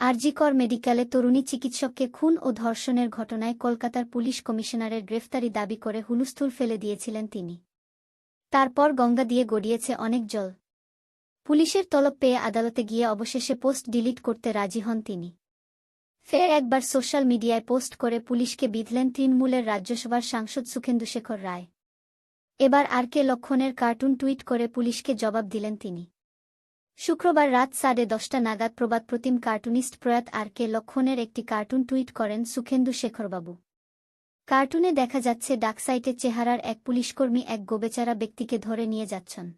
আরজিকর মেডিকেলে তরুণী চিকিৎসককে খুন ও ধর্ষণের ঘটনায় কলকাতার পুলিশ কমিশনারের গ্রেফতারি দাবি করে হুলুস্থুল ফেলে দিয়েছিলেন তিনি। তারপর গঙ্গা দিয়ে গড়িয়েছে অনেক জল। পুলিশের তলব পেয়ে আদালতে গিয়ে অবশেষে পোস্ট ডিলিট করতে রাজি হন তিনি। ফের একবার সোশ্যাল মিডিয়ায় পোস্ট করে পুলিশকে বিধলেন তৃণমূলের রাজ্যসভার সাংসদ সুখেন্দুশেখর রায়। এবার আর কে লক্ষণের কার্টুন টুইট করে পুলিশকে জবাব দিলেন তিনি। শুক্রবার রাত সাড়ে দশটা নাগাদ প্রবাদ প্রতিম কার্টুনিস্ট প্রয়াত আর কে লক্ষণের একটি কার্টুন টুইট করেন সুখেন্দু শেখরবাবু। কার্টুনে দেখা যাচ্ছে ডাকসাইটের চেহারার এক পুলিশকর্মী এক গোবেচারা ব্যক্তিকে ধরে নিয়ে যাচ্ছেন।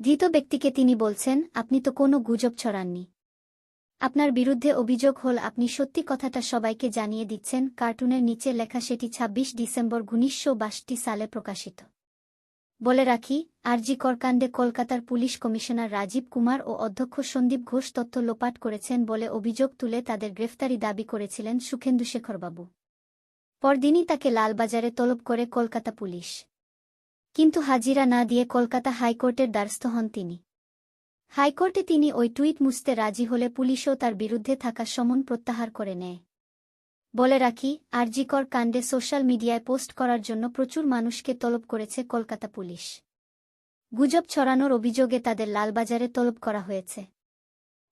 ধৃত ব্যক্তিকে তিনি বলছেন, আপনি তো কোনো গুজব ছড়াননি। আপনার বিরুদ্ধে অভিযোগ হল, আপনি সত্যি কথাটা সবাইকে জানিয়ে দিচ্ছেন। কার্টুনের নিচে লেখা সেটি ২৬ ডিসেম্বর উনিশশো সালে প্রকাশিত। বলে রাখি, আরজি করকাণ্ডে কলকাতার পুলিশ কমিশনার রাজীব কুমার ও অধ্যক্ষ সন্দীপ ঘোষ তথ্য লোপাট করেছেন বলে অভিযোগ তুলে তাদের গ্রেফতারি দাবি করেছিলেন সুখেন্দুশেখরবাবু পরদিনই তাকে লালবাজারে তলব করে কলকাতা পুলিশ। কিন্তু হাজিরা না দিয়ে কলকাতা হাইকোর্টের দ্বারস্থ হন তিনি। হাইকোর্টে তিনি ওই টুইট মুছতে রাজি হলে পুলিশও তার বিরুদ্ধে থাকা সমন প্রত্যাহার করে নেয়। বলে রাখি, আরজিকর কাণ্ডে সোশ্যাল মিডিয়ায় পোস্ট করার জন্য প্রচুর মানুষকে তলব করেছে কলকাতা পুলিশ। গুজব ছড়ানোর অভিযোগে তাদের লালবাজারে তলব করা হয়েছে।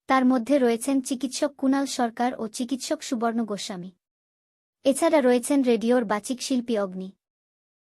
তার মধ্যে রয়েছেন চিকিৎসক কুনাল সরকার ও চিকিৎসক সুবর্ণ গোস্বামী। এছাড়া রয়েছেন রেডিওর বাচিক শিল্পী অগ্নি।